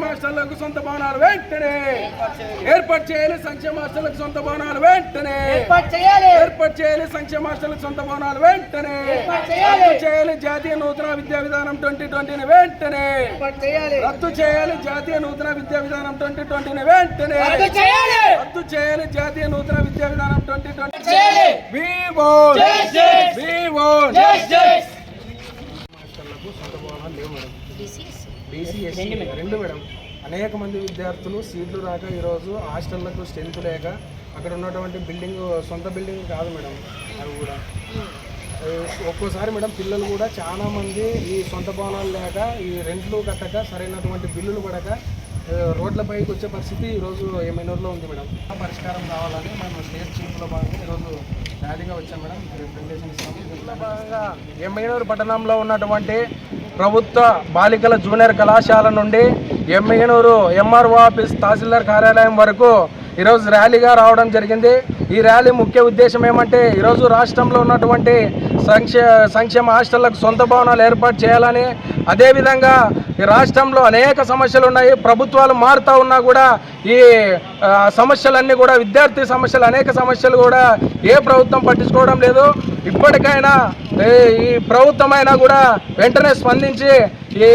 సంక్షేమ హాస్టళ్ళకు సొంత భవనాలు వెంటనే. ఏర్పాటు చేయాలి సంక్షేమ హాస్టళ్ళకు సొంత భవనాలు వెంటనే. ఏర్పాటు చేయాలి. సంక్షేమ హాస్టళ్ళకు సొంత భవనాలు వెంటనే. చేయాలి. జాతీయ నూతన విద్యా విధానం ట్వంటీ ట్వంటీని వెంటనే. రద్దు చేయాలి జాతీయ నూతన విద్యా విధానం ట్వంటీ ట్వంటీని వెంటనే. రద్దు చేయాలి. జాతీయ నూతన విద్యా విధానం twenty twenty. Madam BC SC రెండు మేడం. అనేక మంది విద్యార్థులు సీట్లు రాక ఈరోజు హాస్టళ్ళకు స్ట్రెంత్ లేక అక్కడ ఉన్నటువంటి బిల్డింగ్ సొంత బిల్డింగ్ కాదు మేడం. అవి కూడా. ఒక్కోసారి మేడం పిల్లలు కూడా చాలా మంది ఈ సొంత భవనాలు లేక ఈ రెంట్లు కట్టక సరైనటువంటి బిల్లులు పడక రోడ్లపైకి వచ్చే పరిస్థితి ఈరోజు ఏమైనూరులో ఉంది మేడం. ఆ పరిష్కారం కావాలని మేము స్టేట్ చీఫ్లో భాగంగా ఈరోజు ర్యాలీగా వచ్చాం మేడం. రిప్రజెంటేషన్ ఇస్తాము. ఎమ్మెనూరు పట్టణంలో ఉన్నటువంటి ప్రభుత్వ బాలికల జూనియర్ కళాశాల నుండి ఎమ్మిగనూరు ఎంఆర్ఓ ఆఫీస్ తహసీల్దార్ కార్యాలయం వరకు ఈరోజు ర్యాలీగా రావడం జరిగింది. ఈ ర్యాలీ ముఖ్య ఉద్దేశం ఏమంటే ఈరోజు రాష్ట్రంలో ఉన్నటువంటి సంక్షే సంక్షేమ హాస్టళ్ళకు సొంత భవనాలు ఏర్పాటు చేయాలని అదేవిధంగా ఈ రాష్ట్రంలో అనేక సమస్యలు ఉన్నాయి. ప్రభుత్వాలు మారుతూ ఉన్నా కూడా ఈ సమస్యలన్నీ కూడా విద్యార్థి సమస్యలు అనేక సమస్యలు కూడా ఏ ప్రభుత్వం పట్టించుకోవడం లేదు. ఇప్పటికైనా ఈ ప్రభుత్వమైనా కూడా వెంటనే స్పందించి ఈ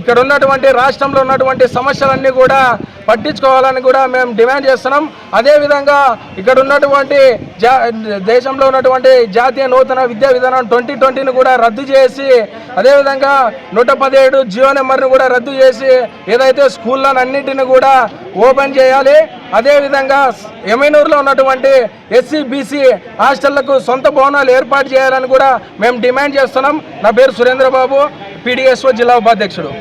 ఇక్కడ ఉన్నటువంటి రాష్ట్రంలో ఉన్నటువంటి సమస్యలన్నీ కూడా పట్టించుకోవాలని కూడా మేము డిమాండ్ చేస్తున్నాం. అదేవిధంగా ఇక్కడ ఉన్నటువంటి జా దేశంలో ఉన్నటువంటి జాతీయ నూతన విద్యా విధానం ట్వంటీ ట్వంటీని కూడా రద్దు చేసి అదేవిధంగా నూట పదిహేడు జియో నెంబర్ని కూడా రద్దు చేసి ఏదైతే స్కూళ్ళను అన్నింటిని కూడా ఓపెన్ చేయాలి. అదేవిధంగా ఎమ్మెనూరులో ఉన్నటువంటి ఎస్సీ బీసీ హాస్టళ్ళకు సొంత భవనాలు ఏర్పాటు చేయాలని కూడా మేము డిమాండ్ చేస్తున్నాం. నా పేరు సురేంద్రబాబు. ಪಿ ಡಿ ಎಸ್ ಜಿಲ್ಲಾ ಉಪಾಧ್ಯಕ್ಷರು